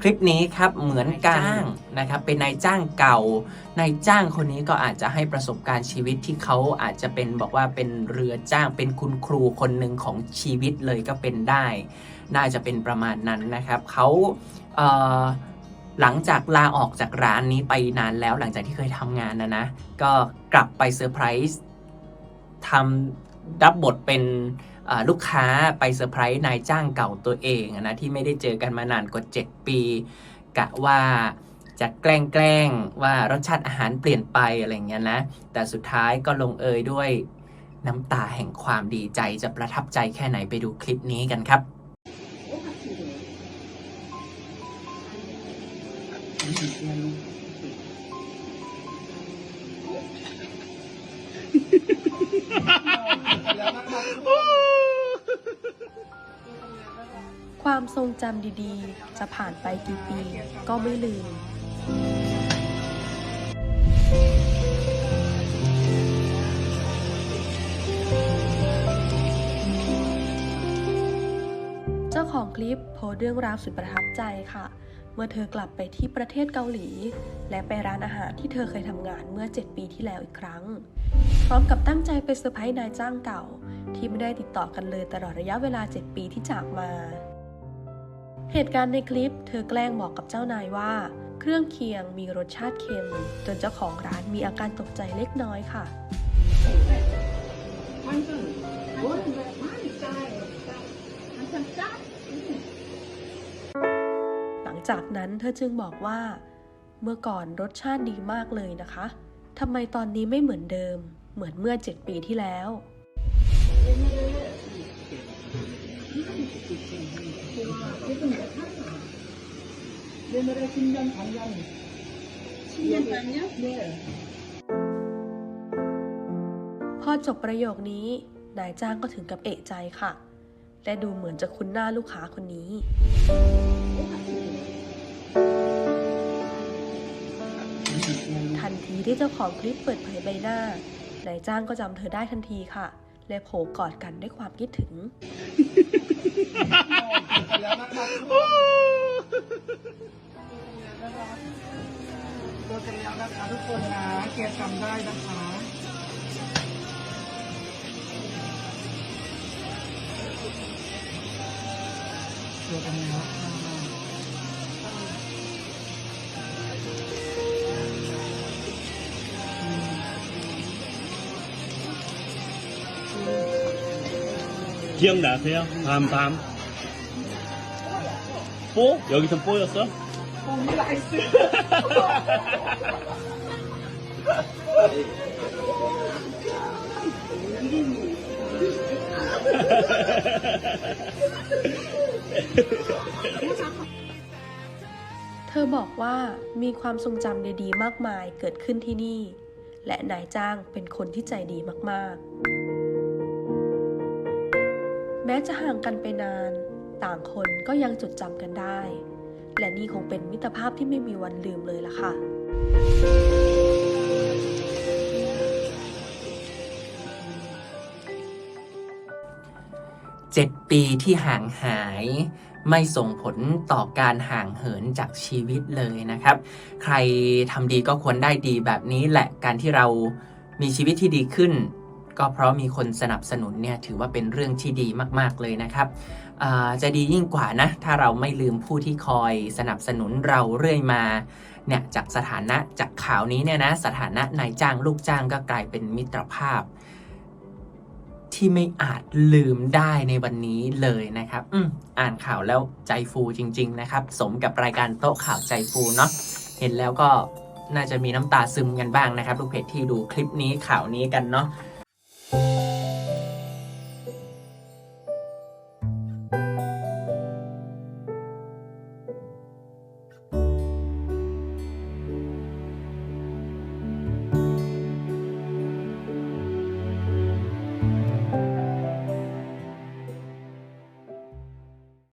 คลิปนี้ครับเหมือนจ้างนะครับเป็นนายจ้างเก่านายจ้างคนนี้ก็อาจจะให้ประสบการณ์ชีวิตที่เขาอาจจะเป็นบอกว่าเป็นเรือจ้างเป็นคุณครูคนหนึ่งของชีวิตเลยก็เป็นได้ น่าจะเป็นประมาณนั้นนะครับเขาเอ่อหลังจากลาออกจากร้านนี้ไปนานแล้วหลังจากที่เคยทำงานนะนะก็กลับไปเซอร์ไพรส์ทำรับบทเป็นอ่า ลูกค้าไปเซอร์ไพรส์นายจ้างเก่าตัวเองนะที่ไม่ได้เจอกันมานานกว่า 7 ปี กะว่าจะแกล้งแกล้งว่ารสชาติอาหารเปลี่ยนไปอะไรเงี้ยนะ แต่สุดท้ายก็ลงเอยด้วยน้ำตาแห่งความดีใจจะประทับใจแค่ไหนไปดูคลิปนี้กันครับ ความทรงจำดีๆ จะผ่านไปกี่ปีก็ไม่ลืม เจ้าของคลิปโพสเรื่องราวสุดประทับใจค่ะ เมื่อเธอกลับไปที่ประเทศเกาหลี และไปร้านอาหารที่เธอเคยทำงานเมื่อ 7 ปีที่แล้วอีกครั้ง พร้อมกับตั้งใจไปเซอร์ไพรส์นายจ้างเก่าที่ไม่ได้ติดต่อกันเลยตลอดระยะเวลา 7 ปีที่จากมา เหตุการณ์ในคลิปเธอแกล้งบอกกับเจ้านายว่า เครื่องเคียงมีรสชาติเค็ม จนเจ้าของร้านมีอาการตกใจเล็กน้อยค่ะ หลังจากนั้นเธอจึงบอกว่า เมื่อก่อนรสชาติดีมากเลยนะคะทำไมตอนนี้ไม่เหมือนเดิม เหมือนเมื่อ7ปีที่แล้ว 옛날에 10년 반년 10년 반년? 네. พอจบประโยคนี้ นายจ้างก็ถึงกับเอะใจค่ะ และดูเหมือนจะคุ้นหน้าลูกค้าคนนี้ ทันทีที่เจ้าของคลิปเปิดเผยใบหน้า นายจ้างก็จำเธอได้ทันทีค่ะ และโผล่กอดกันด้วยความคิดถึง ตัวกันแล้วนะคะทุกคนนะเกียร์ทำได้นะคะตัวกันแล้ว 기억나세요? 밤, 밤. 뽀? 여기서 뽀였어? ผมมีหลายเสือ เธอบอกว่ามีความทรงจำดีๆ มากมายเกิดขึ้นที่นี่ และนายจ้างเป็นคนที่ใจดีมากๆ แ ม้จะห่างกันไปนาน ต่างคนก็ยังจดจำกันได้ และนี่คงเป็นมิตรภาพที่ไม่มีวันลืมเลยล่ะค่ะ7ปีที่ห่างหายไม่ส่งผลต่อการห่างเหินจากชีวิตเลยนะครับ ใครทำดีก็ควรได้ดีแบบนี้แหละ การที่เรามีชีวิตที่ดีขึ้น ก็เพราะมีคนสนับสนุนเนี่ยถือว่าเป็นเรื่องที่ดีมากๆเลยนะครับจะดียิ่งกว่านะ ถ้าเราไม่ลืมผู้ที่คอยสนับสนุนเราเรื่อยมาเนี่ยจากสถานะจากข่าวนี้เนี่ยนะสถานะนายจ้างลูกจ้างก็กลายเป็นมิตรภาพ ที่ไม่อาจลืมได้ในวันนี้เลยนะครับอืมอ่านข่าวแล้วใจฟูจริง ๆ นะครับ สมกับรายการโต๊ะข่าวใจฟูเนาะเห็นแล้วก็น่าจะมีน้ำตาซึมกันบ้างนะครับ ลูกเพจที่ดูคลิปนี้ข่าวนี้กันเนาะ